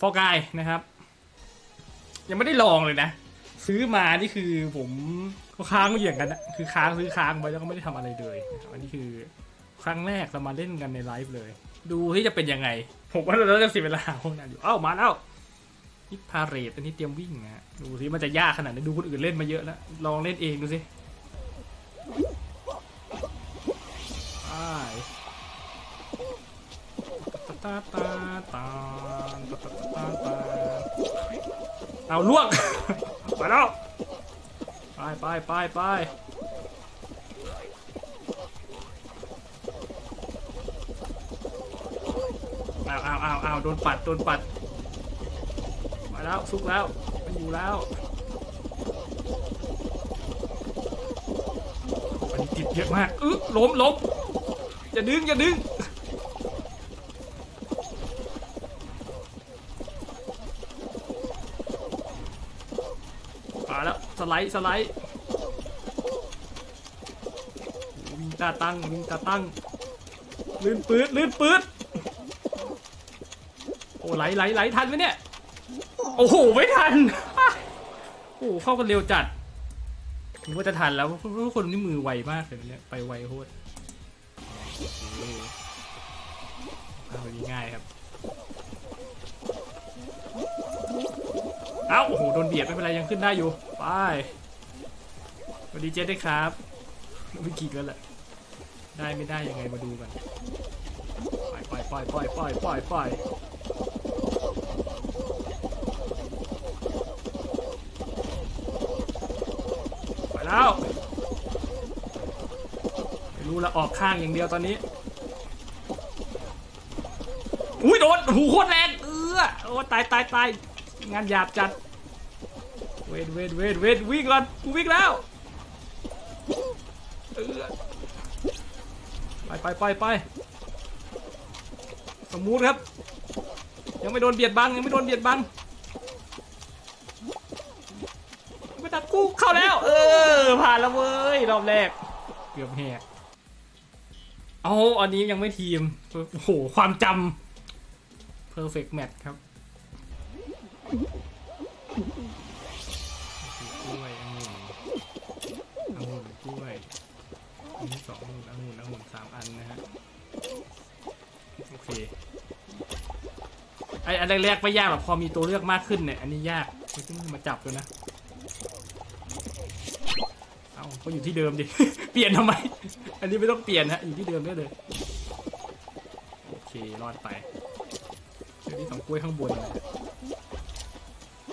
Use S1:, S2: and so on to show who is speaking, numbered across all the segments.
S1: ฟอกายนะครับ ยังไม่ได้ลองเลยนะ ซื้อมานี่คือผมก็ค้างไว้อย่างนั้นนะคือค้างซื้อค้างไว้แล้วก็ไม่ได้ทำอะไรเลยอันนี้คือครั้งแรกเรามาเล่นกันในไลฟ์เลย ดูที่จะเป็นยังไง ผมว่าเราจะเสียเวลาพวกนั้นอยู่เอ้ามาแล้วฮิปพาเรตอันนี้เตรียมวิ่งนะดูสิมันจะยากขนาดไหนดูคนอื่นเล่นมาเยอะแล้วลองเล่นเองดูสิไปตาตาตาตาตาตาตา เอาลวงไปแล้ว ไปไปไปไปเอาเอาเอาเอาโดนปัด โดนปัด มาแล้วซุกแล้ว มันอยู่แล้วอันนี้ติดเยอะมาก อึ๊ล้มล้มอย่าดึง อย่าดึง มาแล้วส ไลด์สไลด์วิ่งตาตั้งวิ่งตาตั้งลื่นปืดลื่นปืดโอ้ไหลไหลไหลทันไหมเนี่ยโอ้โหไม่ทันโอ้เข้ากันเร็วจัดถึงว่าจะทันแล้วเพราะคนนี้มือไวมากเลยเนี่ยไปไวโคตร เอ้าโอ้โหโดนเบียดไม่เป็นไรยังขึ้นได้อยู่ไปสวัสดีเจสด้ครับไม่ขี่กันแหละได้ไม่ได้ยังไงมาดูกันปล่อยปล่อยปล่อยปล่อยปล่อยปล่อยไปแล้วรู้ละออกข้างอย่างเดียวตอนนี้อุ้ยโดนหูโคตรแรงเออโอ้ตายตายตาย งานหยาบจัด เวทเวทเวทเวทวิ่งก่อน กูวิ่งแล้วไปไปไปไปสมูทครับ ยังไม่โดนเบียดบังยังไม่โดนเบียดบังไม่ตัดกูเข้าแล้ว เออ ผ่านแล้วเว้ย รอบแรก เกือบแหกเอาอันนี้ยังไม่ทีม โอ้โห ความจำ perfect match ครับ กล้วยองุ่นองุ่นกล้วยอันนี้สององุ่นองุ่นองุ่นสามอันนะฮะ โอเค ไออันแรกๆไม่ยากหรอก พอมีตัวเลือกมากขึ้นเนี่ย อันนี้ยากไม่ต้องมาจับเลยนะ เอาก็อยู่ที่เดิมดิ เปลี่ยนทำไม อันนี้ไม่ต้องเปลี่ยนฮะ อยู่ที่เดิมได้เลย โอเค รอดไปเดี๋ยวนี้สองกล้วยข้างบนนะ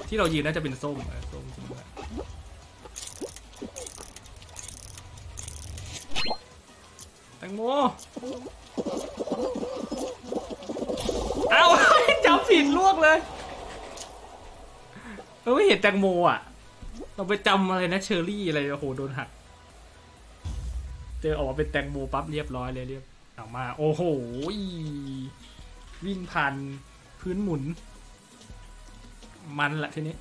S1: ที่เรายืนน่าจะเป็นส้มส้มจริงด้วยแตงโมเอาจำผิดลวกเลยเราไม่เห็นแตงโมอะ เราไปจำอะไรนะเชอร์รี่อะไรโอ้โหโดนหัก เจอออกมาเป็นแตงโมปั๊บเรียบร้อยเลยเรียบเอามา โอ้โหวิ่งผ่านพื้นหมุน มันละทีนี้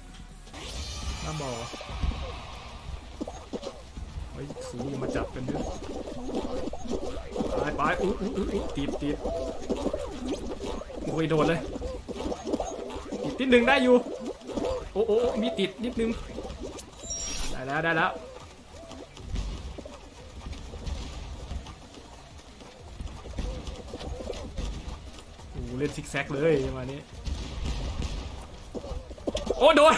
S1: น้าบอเฮ้ยสูอย่ามาจับกันด้วยไปไปอุ๊ยอุ๊ยอุ๊ยติดติดโอ้ยโดนเลยติดนิดนึงได้อยู่ โอ้โอ้มีติดนิดนึง ได้แล้วได้แล้วโอ้เล่นซิกแซกเลยจังหวะนี้ โอ้โดน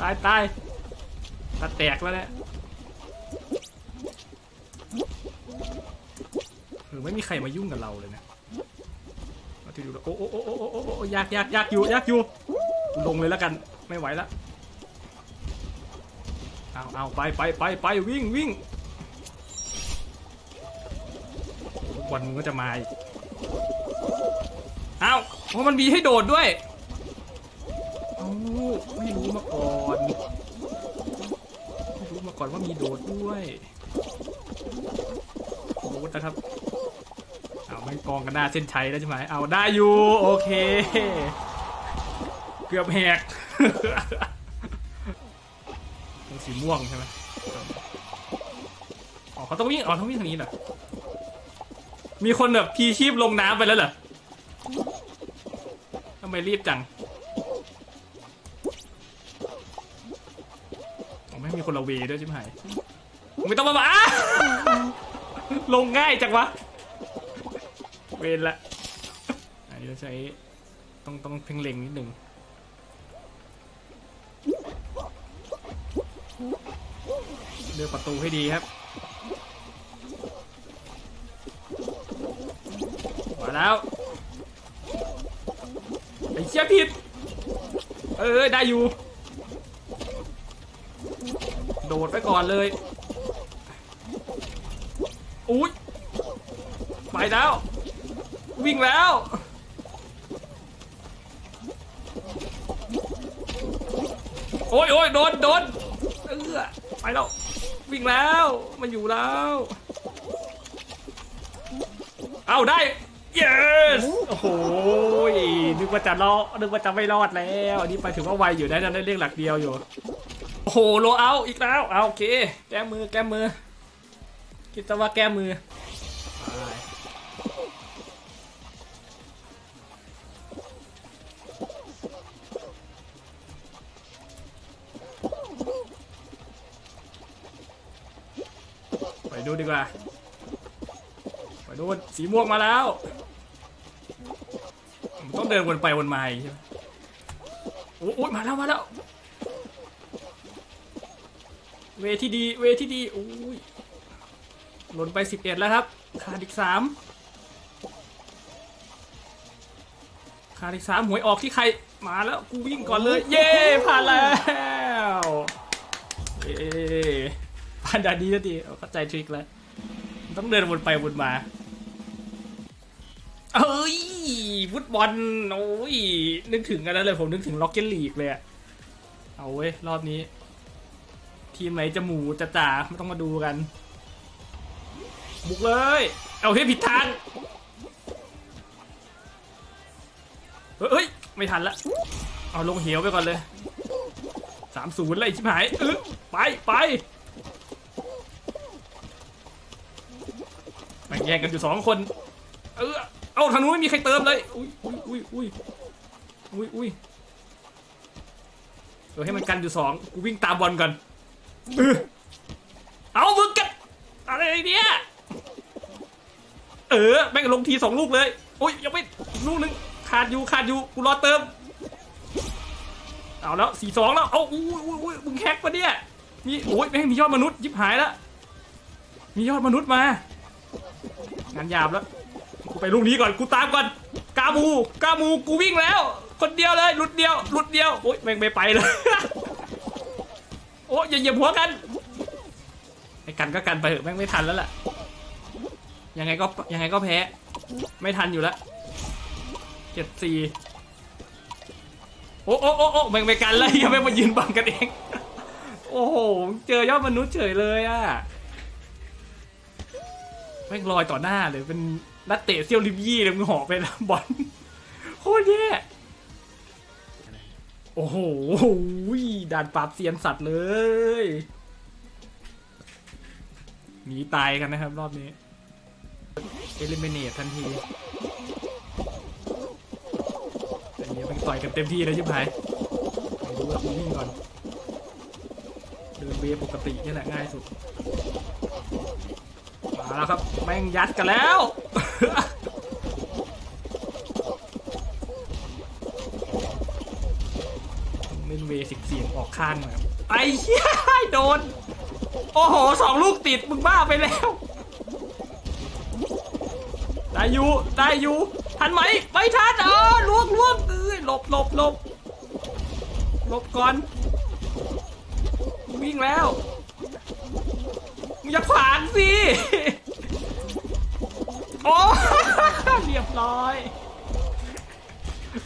S1: ตายตายตาแตกแล้วเนี่ยเออไม่มีใครมายุ่งกับเราเลยนะมาที่ดูแล้วโอ้โอ้โอ้โอ้โอ้โอ้โอ้ยากยากยากอยู่ยากอยู่ ลงเลยแล้วกันไม่ไหวแล้วเอาเอาไปไปไปไปวิ่งวิ่งวันมึงก็จะมาอีกเอาเพราะมันมีให้โดดด้วย เอ้ไม่รู้มาก่อนไม่รู้มาก่อนว่ามีโดดด้วยโดดนะครับเอาไม่กองกันหน้าเส้นชัยแล้วใช่ไหมเอาได้อยู่โอเค เกือบแหกต้องสีม่วงใช่ไหมอ๋อเขาต้องวิ่งอ๋อต้องวิ่งทางนี้เหรอมีคนแบบพีชีพลงน้ำไปแล้วเหรอทำไมรีบจัง คนละเวด้วยใช่ไหมไม่ต้องมาบ้าลงง่ายจังวะ เวนละ อันนี้เราใช้ต้องต้องเพ่งเล็งนิดหนึ่งเลือกประตูให้ดีครับ มาแล้ว ไอ้เชี่ยผิด เออได้อยู่ ดดไปก่อนเลยอุ้ยไปแล้ว วิ่งแล้วโอ้ยโอ้ยโดนโดนเออไปแล้ว วิ่งแล้วมันอยู่แล้ว เอาได้ yes โอ้โหนึกว่าจะรอดนึกว่าจะไม่รอดแล้ว อันนี้ไปถือว่าไวอยู่ได้นะได้เรียกหลักเดียวอยู่ โอ้โหโลเอาอีกแล้วเอาโอเค แก้มือแก้มือ คิดซะว่าแก้มือไปดูดีกว่า ไปดูสีม่วงมาแล้วต้องเดินวนไปวนมาใช่ไหมโอ้โอ้ยมาแล้วมาแล้ว เวที่ดี เวที่ดีโอ้ยหล่นไป 11 แล้วครับขาดอีก 3ขาดอีก 3 หวยออกที่ใครมาแล้วกูวิ่งก่อนเลย เย้ผ่านแล้วเย้ผ่านด่านนี้แล้วดีเอาเข้าใจทริคแล้ว ต้องเดินวนไปวนมาเอ้ยฟุตบอลโอ้ยนึกถึงกันแล้วเลยผมนึกถึงล็อกเก็ตลีกเลยอะเอาเว้ย รอบนี้ ทีมไหนจะหมูจะจ่าไม่ต้องมาดูกัน บุกเลย เอาเฮ้ยผิดทางเฮ้ย ไม่ทันละเอาลงเหวไปก่อนเลยสามศูนย์เลยชิบหายเออไปไปแม่งแย่งกันอยู่สองคน เออเอาทางนู้นไม่มีใครเติมเลยอุ้ยอุ้ยอุ้ยอุ้ยอุ้ยอุ้ยเออให้มันกันอยู่สองกูวิ่งตามบอลก่อน เออเอามึงกันอะไรเนี่ยเออแม่งลงทีสองลูกเลยโอ้ยยังไม่ลูกหนึงขาดอยู่ขาดอยู่กูรอเติม เอาแล้วสี่สองแล้วเอาอุ้ยอุ้ยอุ้ยมึงแฮกปะเนี่ยมีโอ้ยแม่งมียอดมนุษย์ยิบหายแล้วมียอดมนุษย์มางานหยาบแล้วกูไปลูกนี้ก่อนกูตามก่อนกามูกามูกูวิ่งแล้ว คนเดียวเลยหลุดเดียวหลุดเดียวโอ้ยแม่งไม่ไปเลย อ้ยอย่าเหยียบหัวกันไอ้กันก็กันไปเถอะแม่งไม่ทันแล้วล่ะยังไงก็ยังไงก็แพ้ ไม่ทันอยู่แล้วเจ็ดสี่โอ้โอ้โอ้โอ้แม่งไปกันแล้วยังไม่มายืนบังกันเอง โอ้โหเจอยอดมนุษย์เฉยเลยอะแม่งลอยต่อหน้าเลยเป็นนักเตะเซี่ยวลิมยี่เลยมึงหอบไปแล้วบอลโคตรแย่ โอ้โหด่านปราบเซียนสัตว์เลยหนีตายกันนะครับรอบนี้เอลิเมเนตทันทีอันนี้มันต่อยกันเต็มที่เลยใช่ไหมไปดูว่าวิ่งก่อน เดินเวฟปกตินี่แหละง่ายสุด มาแล้วครับ แม่งยัดกันแล้ว ล่นเวสิกเสียงออกข้างหน่อยไอ้เหี้ยโดน โอ้โหสองลูกติดมึงบ้าไปแล้ว ได้อยู่ได้อยู่ทันไหมไม่ทันเออลวกลวกเอ้ยหลบหลบหลบหลบก่อน วิ่งแล้วมึงอย่าขวางสิโอ้เรียบร้อย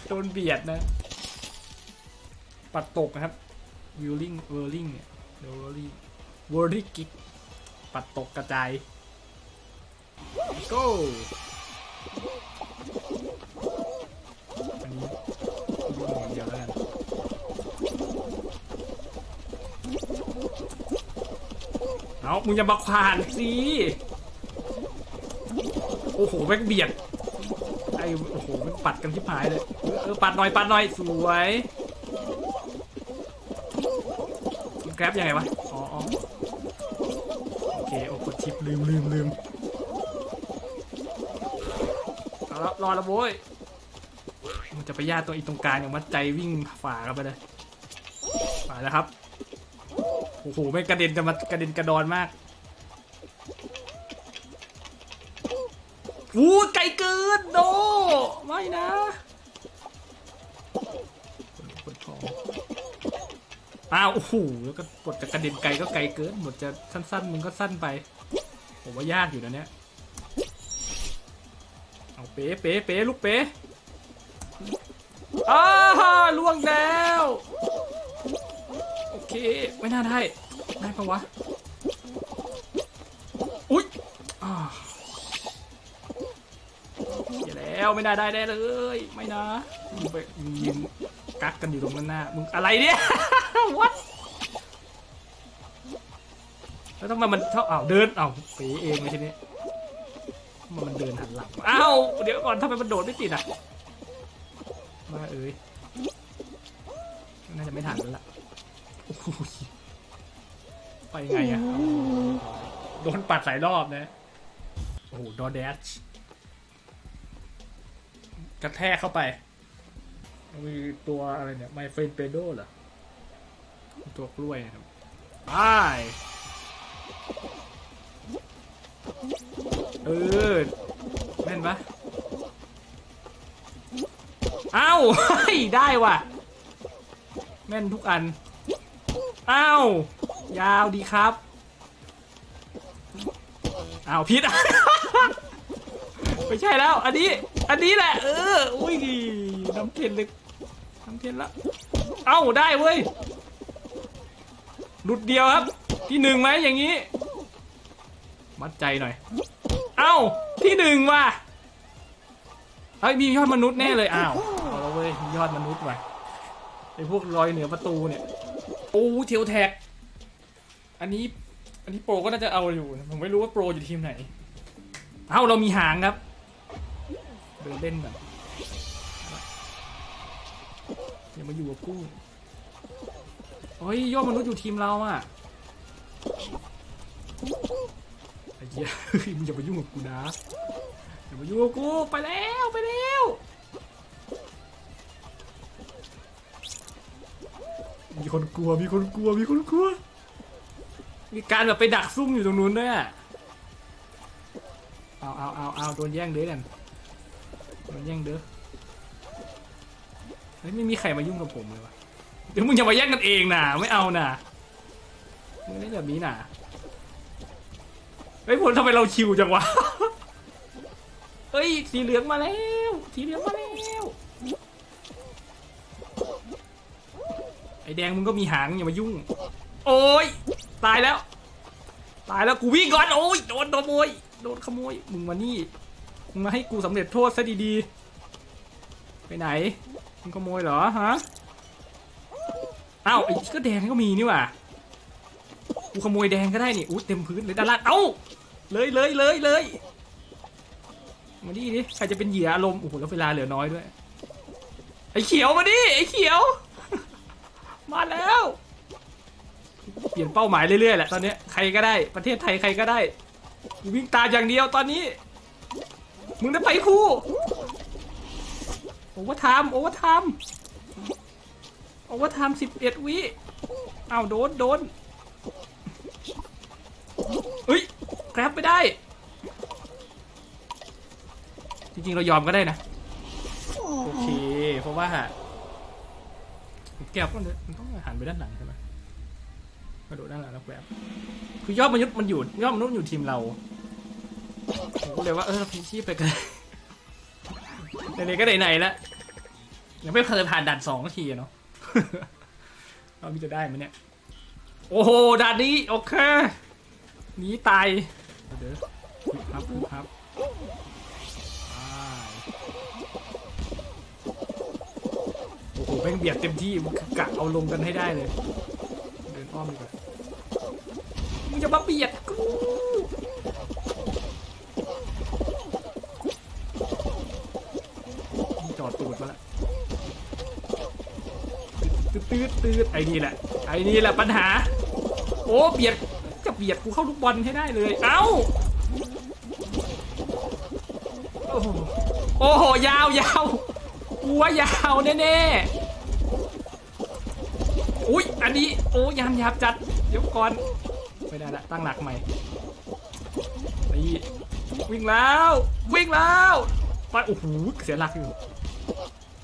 S1: โดนเบียดนะ ปัดตกนะครับวิลลิงเวอร์ลิงเนี่ยเวอร์ลิงเวอร์ลิกิกปัดตกกระจาย go อันนี้ดูอย่างเดียวแล้วกันเอามึงอย่ามาขวานสิโอ้โหแม่งเบียดไอ้โอ้โหแม่งปัดกันที่พายเลยเออปัดหน่อยปัดหน่อยสวย แกร็บยังไงวะ อ๋อโอเค โอ้กดชิปลืมลืมลืมเอาละรอแล้วโว้ยมันจะไปย่าตัวอีตรงกลางอย่างมัดใจวิ่งฝ่ากันไปเลยฝ่าแล้วครับ โอ้โหไม่กระเด็นจะมากระเด็นกระดอนมากวู้ไกลเกินโดไม่นะกดของอ้าว โอ้โหแล้วก็กดจะกระเด็นไกลก็ไกลเกินหมดจะสั้นๆมึงก็สั้นไป ผมว่ายากอยู่นะเนี่ย เอาเป๊ะเป๊ะเป๊ะลูกเป๊ะอ้าล่วงแล้ว โอเค ไม่น่าได้ ได้ปะวะ อุ๊ยอ่าเสียแล้วไม่น่าได้ได้เลย ไม่นะมึงไปมึงยืนกักกันอยู่ตรงนั้นหน้ามึงอะไรเนี่ยวัด แล้วทำไมมันชอบอ้าวเดินอ้าวปีเองเลยทีนี้ทำไมมันเดินหันหลังอ้าวเดี๋ยวก่อนทำไมมันโดดไม่ติดอะมาเอ้ยน่าจะไม่ทันแล้วล่ะไปไงอะโดนปัดหลายรอบนะโอ้โหดอแดชกระแทกเข้าไป มีตัวอะไรเนี่ยไมเฟนเปโดเหรอ ตัวกล้วยนะครับไป เออแม่นปะเอ้าเฮ้ยได้ว่ะ แม่นทุกอัน เอ้ายาวดีครับอ้าวผิดไม่ใช่แล้ว อันนี้ อันนี้แหละ เออ อุ้ยน้ำเทนเลยน้ำเทนละเอ้าได้เว้ยหลุดเดียวครับ ที่หนึ่งไหมอย่างนี้ มัดใจหน่อย เอ้าที่หนึ่งว่ะเฮ้ยมียอดมนุษย์แน่เลยอ้าวเอาแล้วเว้ยมียอดมนุษย์ว่ะไอพวกรอยเหนือประตูเนี่ยโอ้เทลแท็ก อันนี้อันนี้โปรก็น่าจะเอาอยู่ ผมไม่รู้ว่าโปรอยู่ทีมไหน เอ้าเรามีหางครับเดินเล่นก่อนอย่ามาอยู่กับกูเฮ้ยยอดมนุษย์อยู่ทีมเราอะ ไอ้เหี้ยมึงอย่ามายุ่งกับกูนะอย่ามายุ่งกับกูไปแล้วไปแล้วมีคนกลัวมีคนกลัวมีคนกลัว มีการแบบไปดักซุ่มอยู่ตรงนู้นด้วยอะเอาเอาเอาเอาโดนแย่งเด้อกันโดนแย่งเด้อเฮ้ยไม่มีใครมายุ่งกับผมเลยวะเดี๋ยวมึงอย่ามาแย่งกันเองนะไม่เอานะมึงเล่นแบบนี้นะ เฮ้ยผลทำไมเราชิวจังวะ เฮ้ยสีเหลืองมาแล้ว สีเหลืองมาแล้วไอแดงมึงก็มีหางอย่ามายุ่ง โอ้ยตายแล้ว ตายแล้วกูวิ่งก่อนโอ้ยโดนโดนขโมยโดนขโมยมึงมานี่มึงมาให้กูสำเร็จโทษซะดีๆ ไปไหนมึงขโมยเหรอฮะอ้าวไอ้ก็แดงก็มีนี่ว่า กูขโมยแดงก็ได้นี่อู้เต็มพื้นเลยด้านล่างเอ้าเลยเลยเลยเลยมาดิดิใครจะเป็นเหยื่ออารมณ์โอ้โหแล้วเวลาเหลือน้อยด้วยไอ้เขียวมาดิไอ้เขียว มาแล้ว เปลี่ยนเป้าหมายเรื่อยๆแหละตอนนี้ใครก็ได้ประเทศไทยใครก็ได้วิ่งตามอย่างเดียวตอนนี้ มึงได้ไปคู่โอเวอร์ไทม์โอเวอร์ไทม์โอเวอร์ไทม์สิบเอ็ดวิอ้าวโดนโดน เฮ้ยแกร็บไม่ได้ จริงๆ เรายอมก็ได้นะ โอเค เพราะว่าแก้วมันมันต้องหันไปด้านหลังใช่ไหมกระโดดด้านหลังแล้วแกร็บคือยอดมนุษย์มันอยู่ยอดมนุษย์อยู่ทีมเราผมก็เลยว่าเออพีชีพไปกันไหนๆก็ไหนๆแล้วยังไม่เคยผ่านด่านสองทีอะเนาะเรามีจะได้ไหมเนี่ย โอ้โหด่านนี้ โอเค หนีตายเดี๋ยวครับครับโอ้โหแม่งเบียดเต็มที่กะเอาลงกันให้ได้เลย เดินอ้อมดีกว่ามึงจะมาเบียดกูจอดตูดมาละตืดตืดตืดไอ้นี่แหละ ไอ้นี่แหละปัญหา โอ้เบียด เบียดกูเข้าลูกบอลให้ได้เลย เอ้า โอ้โหโอ้โหยาวยาวกูว่ายาวแน่ๆอุ้ยอันนี้โอ้ยามยาบจัดเดี๋ยวก่อนไม่ได้ละตั้งหลักใหม่นี่วิ่งแล้ว วิ่งแล้วไปโอ้โหเสียหลักอยู่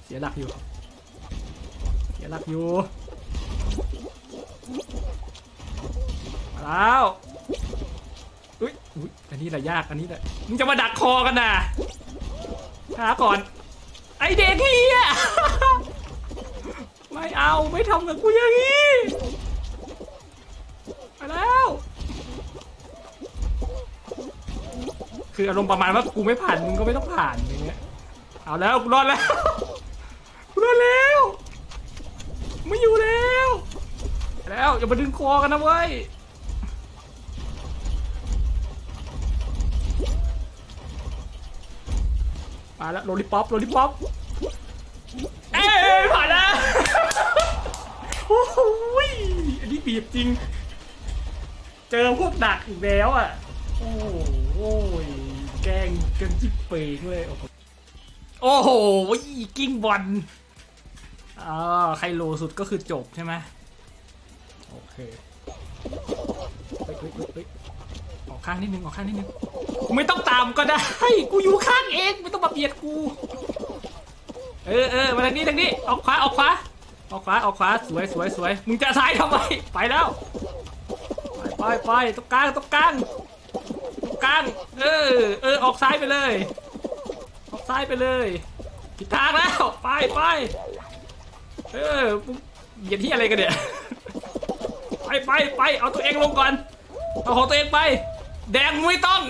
S1: เสียหลักอยู่ เสียหลักอยู่ มาแล้วอุ้ยอุ้ยอันนี้แหละยาก อันนี้แหละ มึงจะมาดักคอกันนะหาก่อน ไอเด็กเฮียไม่เอา ไม่ทำกับกูอย่างนี้ไปแล้ว คืออารมณ์ประมาณว่ากูไม่ผ่าน มึงก็ไม่ต้องผ่านอย่างเงี้ย เอาแล้ว กูรอดแล้ว กูรอดแล้ว ไม่อยู่แล้ว แล้วอย่ามาดึงคอกันนะเว้ย มาแล้วโรลลิป๊อปโรลลิป๊อปเอ้ยผ่านแล้วโอ้โหยอันนี้บีบจริง เจอพวกดักอีกแล้วอะ โอ้โหยแกล้งกันจิ๊บเป่งเลยโอ้โหโอ้โหกิ้งบอลอ่าใครโลสุดก็คือจบใช่ไหมโอเคเฮ้ยเฮ้ยเฮ้ยเฮ้ยออกข้างนิดนึงออกข้างนิดนึง กูไม่ต้องตามก็ได้ กูอยู่ข้างเองไม่ต้องมาเบียดกู เออเออมาทางนี้ทางนี้ออกขวาออกขวาออกขวาออกขวาสวยสวยสวยมึงจะซ้ายทำไมไปแล้วไปไปไปตรงกลางตรงกลางตรงกลางเออเออออกซ้ายไปเลย ออกซ้ายไปเลยผิดทางแล้วไปไปเออเหยียดที่อะไรกันเนี่ยไปไปไปเอาตัวเองลงก่อนเอาของตัวเองไป แดงไม่ต้อง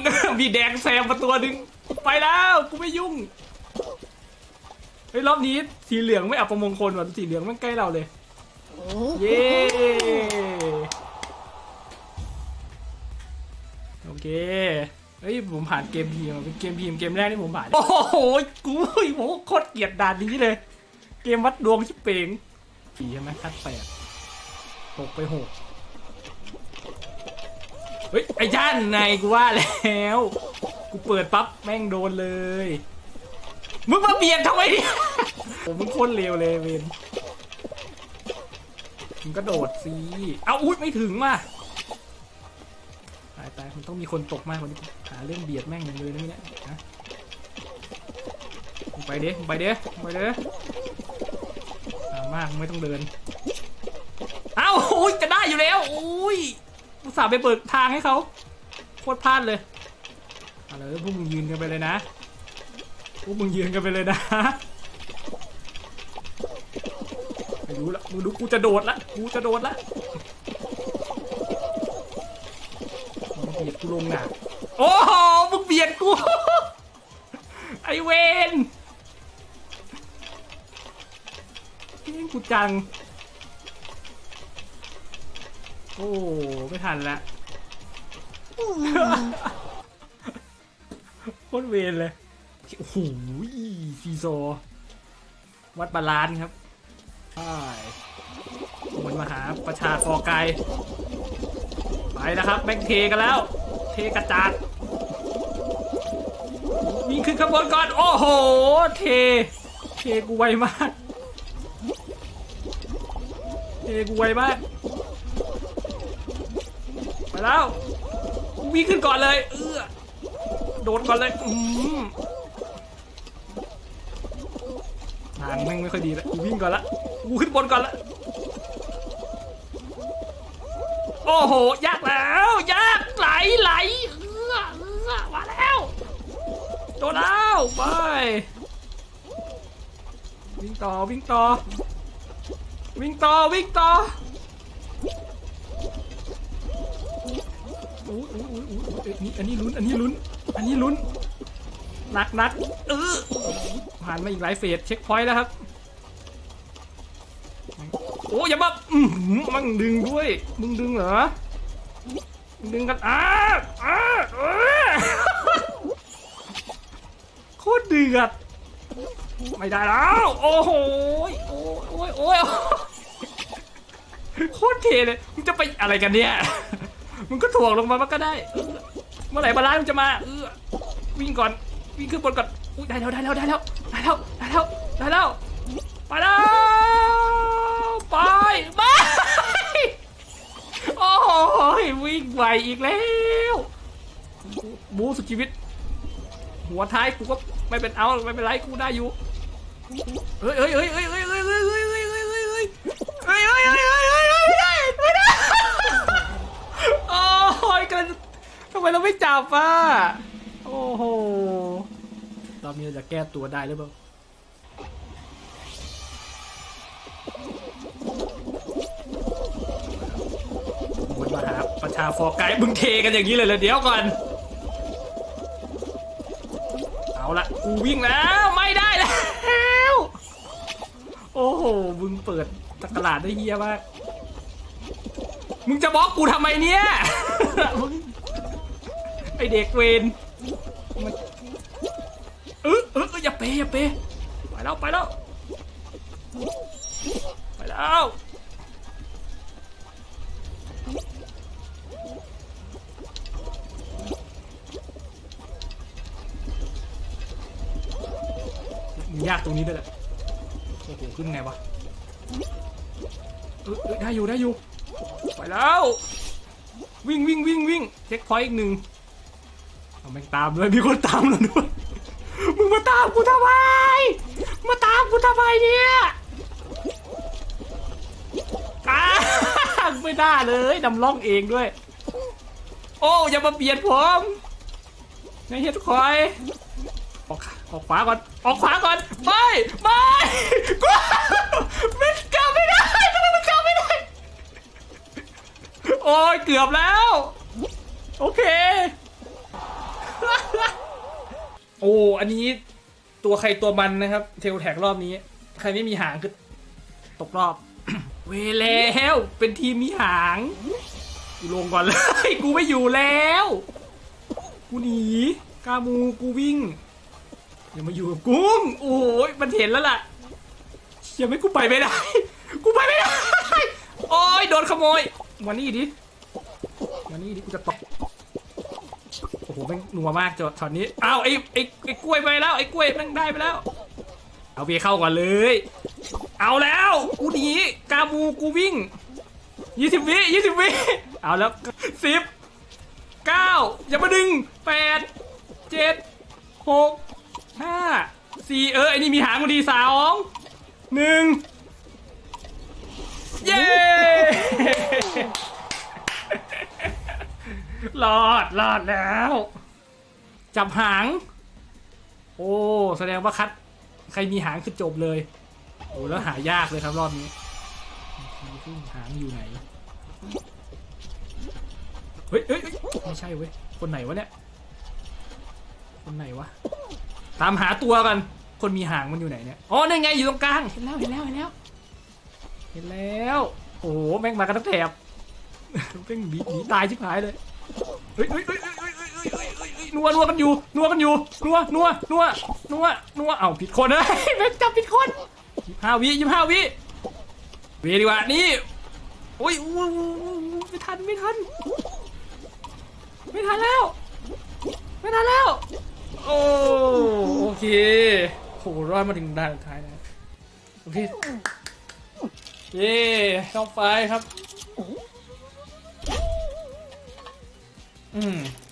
S1: มีแดงแซมมาตัวหนึ่งไปแล้วกูไม่ยุ่งเฮ้ยรอบนี้สีเหลืองไม่อับประมงคลว่ะสีเหลืองมันใกล้เราเลยเย้โอเคเฮ้ยผมผ่านเกมพีมเป็นเกมพีมเกมแรกที่ผมผ่าน โอ้โหกูโหโคตรเกลียดด่านนี้เลย เกมวัดดวงชิบเป่งสี่ใช่ไหมคัดแปดตกไปหก ฮ้ยไอ้ย่านไงกูว่าแล้ว กูเปิดปั๊บแม่งโดนเลย มึงมาเบียดทำไมเนี่ยผมมึงโคตรเร็วเลยเวนมึงก็โดดสิเอาอุ้ยไม่ถึงว่ะตายตายมันต้องมีคนตกมากกว่านี้หาเรื่องเบียดแม่งอย่างเลยนะเนี่ยนะไปเด้ไปเด้ไปเด้มากไม่ต้องเดิน เอ้าอุ้ยจะได้อยู่แล้วอุ้ย อุตส่าห์ไปเปิดทางให้เขาโคตรพลาดเลยเอาเลยพวกมึงยืนกันไปเลยนะ พวกมึงยืนกันไปเลยนะไม่รู้ละมึงดูกูจะโดดละ กูจะโดดละมึงเบียดกูลงหนักโอ้โห มึงเบียดกู ไอเวนเล่นกูจัง โอ้ไม่ทันละโคตรเวนเลยโอ้โหซีโซ วัดบาลานครับใช่มันมาหาประชาคอกายไปนะครับแบ่งเทกันแล้ว เทกระจาดวิ่งขึ้นข้างบนก่อน โอ้โห เท เทกูไวมาก เทกูไวมาก แล้ววิ่งขึ้นก่อนเลย เออโดดก่อนเลยอืมทางแม่งไม่ค่อยดีแล้ววิ่งก่อนละกูขึ้นบนก่อนละโอ้โห ยากแล้ว ยากไหลไหลเออเออมาแล้วโดนแล้วไปวิ่งต่อวิ่งต่อวิ่งต่อวิ่งต่อ นี่อันนี้ลุ้น อันนี้ลุ้น อันนี้ลุ้นหนักหนักเออผ่านมาอีกหลายเฟสเช็คพอยต์แล้วครับ โอ้อย่ามาอือหือมันดึงด้วย มึงดึงเหรอ มึงดึงกันอ้าอ้าโคตรเดือด ไม่ได้แล้ว โอ้โหโอ้ยโอ้ยโอ้ยโคตรเทเลย มึงจะไปอะไรกันเนี่ย มึงก็ถ่วงลงมามันก็ได้ เมื่อไหร่บาลานซ์มึงจะมาเออวิ่งก่อนวิ่งขึ้นบนก่อนอุ้ยได้แล้วได้แล้วได้แล้วได้แล้วได้แล้วได้แล้วไปแล้วไปไปโอ้ยวิ่งไวอีกแล้วบูสุดชีวิต หัวท้ายกูก็ไม่เป็นเอาไม่เป็นไรกูได้อยู่เฮ้ยเฮ้ยเฮ้ยเฮ้ยเฮ้ยเฮ้ย ไมเราไม่จับอะ โอ้โหรอบนี้เราจะแก้ตัวได้หรือเปล่าวนมาหาประชาฟอร์ไกด์มึงเทกันอย่างนี้เลยเลยเดี๋ยวก่อน เอาละกูวิ่งแล้วไม่ได้แล้ว โอ้โห มึงเปิดตะกร้าดได้เฮียมาก มึงจะบล็อกกูทำไมเนี่ย มึง ไอเด็กเวนเออเอออย่าเปย์อย่าเปย์ไปแล้วไปแล้วไปแล้วยากตรงนี้ด้วยแหละโอ้โหขึ้นไงวะเออเออได้อยู่ได้อยู่ ไปแล้ว วิ่งวิ่งวิ่งวิ่งเช็คพอยต์อีกหนึ่ง เอาแม่งตามด้วยมีคนตามเราด้วย มึงมาตามกูทำไม มาตามกูทำไมเนี่ยอ้าไม่ได้เลยดำล่องเองด้วย โอ้อย่ามาเบียดผมไงเฮ็ดคอยออกออกขวาก่อน ออกขวาก่อน ไม่ไม่กูมันกลับไม่ได้ทำไมมันกลับไม่ได้ โอ้ยเกือบแล้ว โอเค โอ้ อันนี้ตัวใครตัวมันนะครับ เทลแท็กรอบนี้ ใครไม่มีหางคือตกรอบ เวแล้วเป็นทีมมีหาง กูลงก่อนเลย กูไม่อยู่แล้ว กูหนี กามูกูวิ่งอย่ามาอยู่กับกุ้ง โอ้ยมันเห็นแล้วล่ะยังไม่กูไปไม่ได้ กูไปไม่ได้ โอ้ยโดนขโมยมานี่ดิมานี่ดิกูจะตบ โอ้โหแม่งนัวมากจอช็อตนี้อ้าวไอ้ไอ้ไอ้กล้วยไปแล้วไอ้กล้วยแม่งได้ไปแล้ว เอาเบียเข้าก่อนเลย เอาแล้วกูหนีกาบูกูวิ่งยี่สิบวิยี่สิบวิเอาแล้วสิบเก้าอย่ามาดึงแปดเจ็ดหกห้าสี่เออไอ้นี่มีหางมันดีสองหนึ่งเย้ รอดรอดแล้ว จับหาง โอ้ แสดงว่าคัด ใครมีหางคือจบเลย โอ้ แล้วหายากเลยครับรอบนี้ หางอยู่ไหน เฮ้ยเฮ้ยไม่ใช่เว้ย คนไหนวะเนี่ย คนไหนวะ ตามหาตัวกัน คนมีหางมันอยู่ไหนเนี่ย อ๋อนี่ไงอยู่ตรงกลาง เห็นแล้วเห็นแล้วเห็นแล้ว เห็นแล้ว โอ้แม่งมากันทั้งแถบแม่งหนีตายชิบหายเลย เฮ้ยเฮ้ยเฮ้ยเฮ้ยเฮ้ยเฮ้ยเฮ้ยเฮ้ยเฮ้ยเฮ้ยนัวนัวกันอยู่นัวกันอยู่นัวนัวนัวนัวนัวเอ้าผิดคนเลยแม่งจับผิดคนยี่ห้าวิยี่ห้าวิวิดีกว่านี่โอ้ยอู้อู้อู้อู้ไม่ทันไม่ทัน ไม่ทันแล้ว ไม่ทันแล้ว โอ้โอเคโหรอดมาถึงด่านสุดท้ายแล้วโอเคเย่ช่องไฟครับ 嗯。